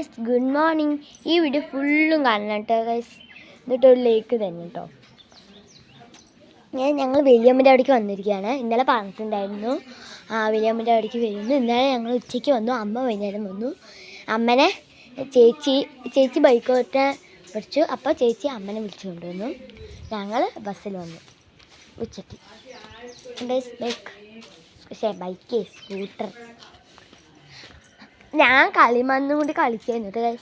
Guys good morning ഈ video ഫുള്ളും കാണണം കേട്ടോ ഗൈസ് എന്നിട്ട് ഒരു ലേക്ക് തന്നെ കേട്ടോ ഞാൻ ഞങ്ങൾ വലിയമ്മന്റെ അവിടേക്ക് വന്നിരിക്കുകയാണ്. ഇന്നലെ പറഞ്ഞിട്ടുണ്ടായിരുന്നു. ആ വലിയമ്മന്റെ അവിടേക്ക് വരുന്നു. ഇന്നലെ ഞങ്ങൾ ഉച്ചയ്ക്ക് വന്നു. അമ്മ വൈകുന്നേരം വന്നു. അമ്മനെ ചേച്ചി ചേച്ചി ബൈക്ക് ഓട്ടാൻ പഠിച്ചു അപ്പോൾ ചേച്ചി അമ്മനെ വിളിച്ചു കൊണ്ടുവന്നു. ഞങ്ങൾ ബസ്സിൽ വന്നു. ഉച്ചയ്ക്ക്. ബൈക്ക് പക്ഷേ ബൈക്ക് സ്കൂട്ടർ ഞാൻ കളിമണ്ണും കൊണ്ട് കളിക്കായിരുന്നു കേട്ടോ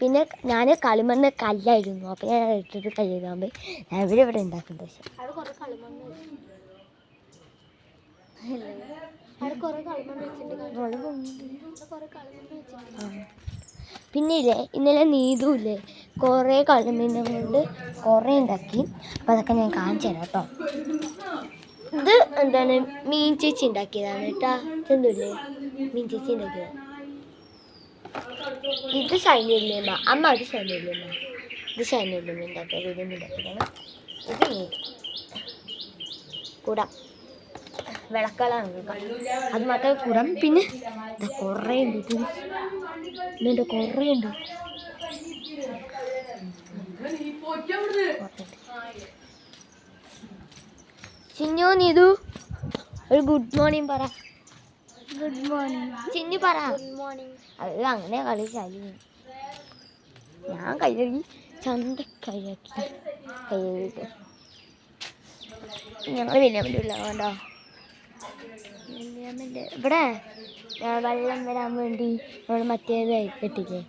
പിന്നെ ഞാൻ കളിമണ്ണ് കല്ലായിരുന്നു. അപ്പോൾ ഞാൻ എടുത്തിട്ട് കയ്യെഴുതാൻ പോയി. ഞാൻ ഇവിടെ ഇവിടെ ഉണ്ടാക്കും പക്ഷേ. പിന്നെ ഇല്ലേ ഇന്നലെ നീതുല്ലേ കുറേ കളിമണ്ണ് കൊണ്ട് കുറേ ഉണ്ടാക്കി. അപ്പോൾ അതൊക്കെ ഞാൻ കാണിച്ചു തരാം കേട്ടോ. ഇത് എന്താണ് മീൻ ചേച്ചി ഉണ്ടാക്കിയതാണ് കേട്ടോ. ഇതൊന്നുമില്ലേ മീൻ ചേച്ചി ഉണ്ടാക്കിയതാണ് ഇത് ഷൈനിയമ്മ അമ്മ? അത് ഷൈനിയമ്മ ഇത് ഷൈനിയമ്മ ഉണ്ടാക്കുക വീടും ഉണ്ടാക്കിയതാണ് ഇത് നീ കുടം. വിളക്കളാണ് അത് മാത്രമേ കുടം. പിന്നെ ഇതാ കുറേ ഉണ്ട് ഇത്. ഇതുണ്ട് കുറേ ഉണ്ട്. ചിഞ്ഞോ നീതു ഒരു ഗുഡ് മോർണിംഗ് പറ. ഗുഡ് മോർണിംഗ് ചിന്നു പറ. അത് അങ്ങനെ കളിച്ചാലി ഞാൻ കൈകഴുകി ചന്ത കൈയാക്കി കൈകഴുകിട്ട് ഞങ്ങൾ വലിയമ്മന്റെ ഉള്ള കണ്ടോ? വലിയമ്മന്റെ ഇവിടെ ഞങ്ങൾ വെള്ളം വരാൻ വേണ്ടി നമ്മൾ മറ്റേത് കെട്ടില്ലേ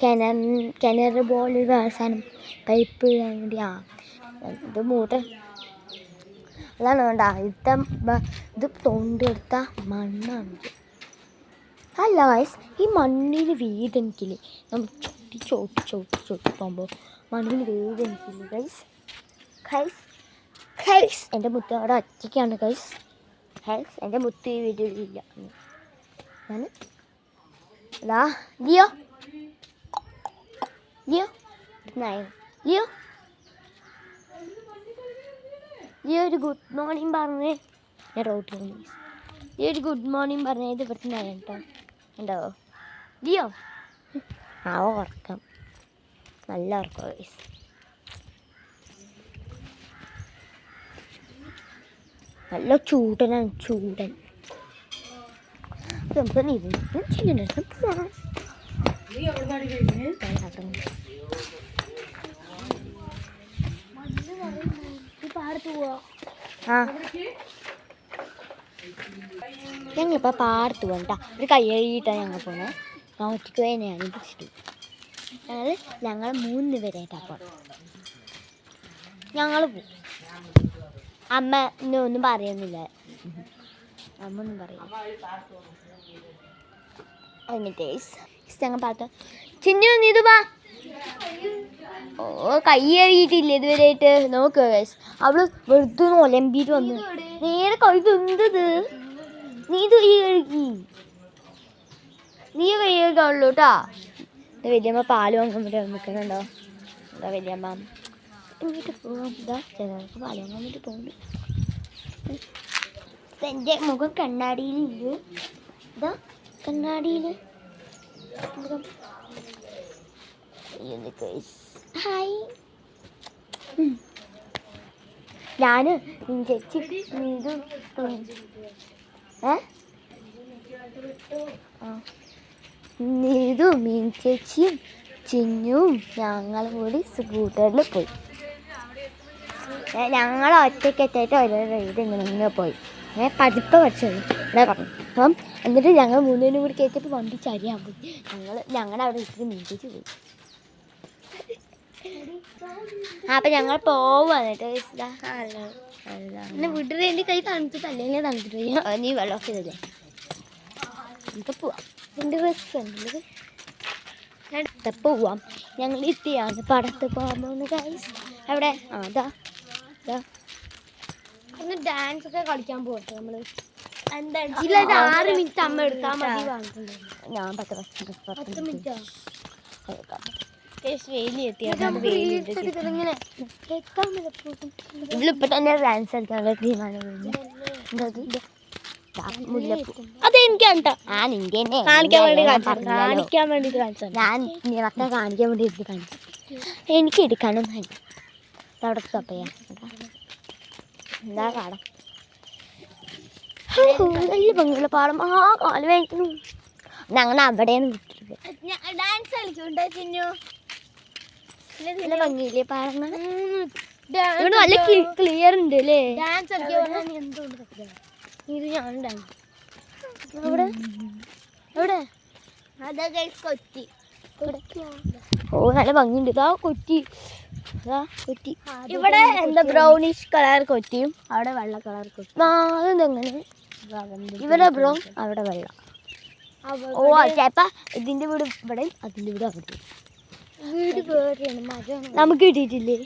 കിണർ കിണർ പോലൊരു അവസാനം പൈപ്പ് ഇടാൻ വേണ്ടി ആ ഇത് മൂട്ടർ അതാണ് വേണ്ട. ഇത്ത ഇത് തൊണ്ടെടുത്ത മണ്ണാണ്. അല്ല വയസ് ഈ മണ്ണിന് വേദനിക്കില്ലേ നമ്മൾ ചൊട്ടി ചോട്ടി ചോട്ടി ചോട്ടി പോകുമ്പോൾ മണ്ണിന് വേദനിക്കില്ലേ ഗൈസ് ഗൈസ് ഗൈസ് എന്റെ മുത്ത് അവിടെ ഒറ്റയ്ക്കാണ് ഗൈസ് ഗൈസ് എന്റെ മുത്ത് ഈ വീട്ടിലില്ല ഞാൻ അതാ ലിയോ. Leo Leo. ഈ ഒരു ഗുഡ് മോർണിംഗ് പറഞ്ഞ് ഞാൻ റോട്ടിൽ ഈ ഒരു ഗുഡ് മോർണിംഗ് പറഞ്ഞ ഇത് പെട്ടെന്ന് കേട്ടോ. ഉണ്ടോ ഇതിയോ ആ ഉറക്കം. നല്ല ഉറക്കം guys. നല്ല ചൂടനാണ് ചൂടൻ. നമുക്ക് പോവാം. ആ. ഞങ്ങളിപ്പോൾ പാടത്ത് പോകണം കേട്ടോ ഒരു കൈ കഴുകിയിട്ടാണ് ഞങ്ങൾ പോണേ. ഞാൻ ഒറ്റയ്ക്ക് തന്നെയാണ് പിടിച്ചിട്ട് ഞങ്ങൾ ഞങ്ങൾ മൂന്ന് പേരായിട്ടാണ് പോണം. ഞങ്ങൾ പോവും അമ്മ ഇന്നെ ഒന്നും പറയുന്നില്ല. അമ്മ ഒന്നും പറയില്ല. എന്നിട്ട് ഞങ്ങൾ പാട്ട് ചിന്നു നീതു വാ. ഓ കൈ കഴുകിയിട്ടില്ല ഇതുവരെയായിട്ട്. നോക്കുക ഗൈസ് അവൾ വെറുതെ ഒലമ്പിയിട്ട് വന്നു. നേരെ കൈ തിന്തത് നീ ഇത് കൈ കഴുകി. നീ കൈ കഴുകാണല്ലോ കേട്ടാ എന്റെ വലിയമ്മ പാൽ വാങ്ങാൻ വേണ്ടി നിൽക്കുന്നുണ്ടോ എന്താ വലിയമ്മ. ഇങ്ങോട്ട് പോകാം ഇതാ ചിലർക്ക് പാൽ വാങ്ങാൻ വേണ്ടി പോകുന്നു എന്റെ മുഖം കണ്ണാടിയിലില്ല? ഇതാ കണ്ണാടിയിൽ മുഖം. ഹായ് ഞാൻ ചേച്ചി നീതു. നീതു മീൻ ചേച്ചിയും ചിഞ്ഞും ഞങ്ങളും കൂടി സ്കൂട്ടറിൽ പോയി. ഞങ്ങൾ ഒറ്റയ്ക്കെത്തായിട്ട് ഓരോ റൈഡ് ഇങ്ങനെ ഇങ്ങനെ പോയി. ഞാൻ പതിപ്പ് പഠിച്ചത് ഇവിടെ പറഞ്ഞു. അപ്പം എന്നിട്ട് ഞങ്ങൾ മൂന്നുപേരും കൂടി കയറ്റിയപ്പോൾ വണ്ടി ചരിയാൻ പോയി. ഞങ്ങൾ ഞങ്ങളുടെ അവിടെ ഇത്തിരി മീൻ ചേച്ചി പോയി. അപ്പം ഞങ്ങൾ പോവാണ് വീട്ടിൽ എന്റെ കൈ തണുത്തിട്ട് അല്ലെങ്കിൽ തണുത്തിട്ട് നീ വെള്ളമൊക്കെ ഇതല്ലേ നമുക്ക് പോവാം. എന്റെ ബസ് അടുത്ത പോവാം. ഞങ്ങൾ എത്തിയാണ് പടത്ത് പോകാൻ പോകുന്ന ഗൈസ് അവിടെ ആ അതാ ഇതാ ഒന്ന് ഡാൻസ് ഒക്കെ കളിക്കാൻ പോകട്ടെ നമ്മൾ. ആറ് മിനിറ്റ് അമ്മ എടുത്താൽ മതി ഞാൻ പത്ത് പത്ത് പത്ത് മിനിറ്റ് തന്നെ ഡാൻസ് കളിക്കാനുള്ള തീരുമാനം അതെ കാണിക്കാൻ വേണ്ടി. കാണിക്കാൻ വേണ്ടി ഞാൻ കാണിക്കാൻ വേണ്ടി കാണിച്ചു. എനിക്ക് എടുക്കാനും അവിടെ എന്താ പാടം ഹോ, നല്ല ഭംഗിയുള്ള പാടം. ആ കാൽ വേണ്ടി ഞങ്ങൾ അവിടെയാണ് ഡാൻസ് കളിച്ചുണ്ടോ ചിന്നു? നല്ല ഭംഗിയില്ലേ? പാടങ്ങൾ? ഇവിടെ നല്ല ക്ലിയർ ഉണ്ട് അല്ലേ ഡാൻസ് ഇത് ഞാൻ ഡാൻസ് ഇവിടെ എവിടെ? അതാ കൊച്ചി. ഓ നല്ല ഭംഗിയുണ്ട്. ഇതാ ഇതാ കൊറ്റി ഇവിടെ എന്താ ബ്രൗണിഷ് കളർ കൊറ്റിയും അവിടെ വെള്ള കളർ കൊറ്റി ആ അതെന്തെങ്ങനെ ഇവിടെ ബ്രൗൺ അവിടെ വെള്ള. ഓ ചേപ്പ ഇതിന്റെ വീട് ഇവിടെ അതിന്റെ വീട് അവിടെ. വീട് വേറെയാണ് നമുക്ക് കിട്ടിയിട്ടില്ലേ?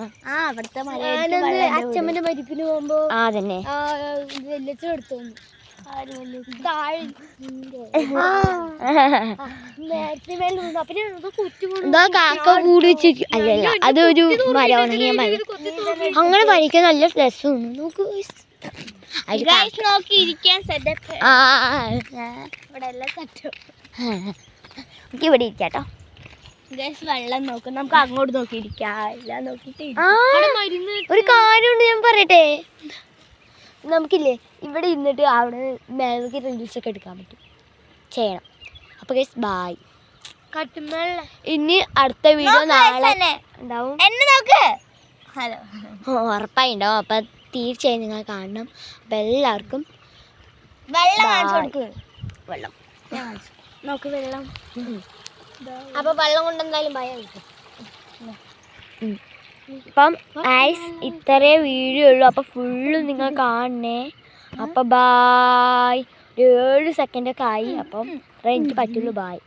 ആ. ആ അവിടുത്തെ മല അച്ഛമ്മന്റെ മരിപ്പിന് പോകുമ്പോ ആ തന്നെ. കാക്ക കൂടി വെച്ച് അല്ലല്ല അതൊരു മരം ഉണങ്ങിയ മരം. അങ്ങനെ മരിക്കാൻ നല്ല രസമാണ്. നോക്ക് ഇവിടെ ഇരിക്കാട്ടോ. വെള്ളം നോക്കും. നമുക്ക് അങ്ങോട്ട് നോക്കി ഇരിക്കാം. എല്ലാം നോക്കിട്ട് ഒരു കാര്യമുണ്ട് ഞാൻ പറയട്ടെ? നമുക്കില്ലേ ഇവിടെ ഇന്നിട്ട് അവിടെ മേലേക്ക് റീൽസ് ഒക്കെ എടുക്കാൻ പറ്റും. ചെയ്യണം. അപ്പൊ ഗൈസ് ബായ് ഇനി അടുത്ത വീഡിയോ നാളെ ഉണ്ടാവും. ഉറപ്പായി ഉണ്ടാവും അപ്പൊ തീർച്ചയായും നിങ്ങൾ കാണണം. അപ്പൊ എല്ലാവർക്കും വെള്ളം. വെള്ളം. നോക്ക് വെള്ളം. അപ്പോൾ വെള്ളം കൊണ്ട് എന്തായാലും ഭയം അപ്പം ഐസ് ഇത്രേ വീഡിയോ ഉള്ളൂ. അപ്പോൾ ഫുള്ള് നിങ്ങൾ കാണണേ. അപ്പം ബായ് ഒരു ഏഴ് സെക്കൻഡൊക്കെ ആയി. അപ്പം എനിക്ക് പറ്റുള്ളൂ. ബായ്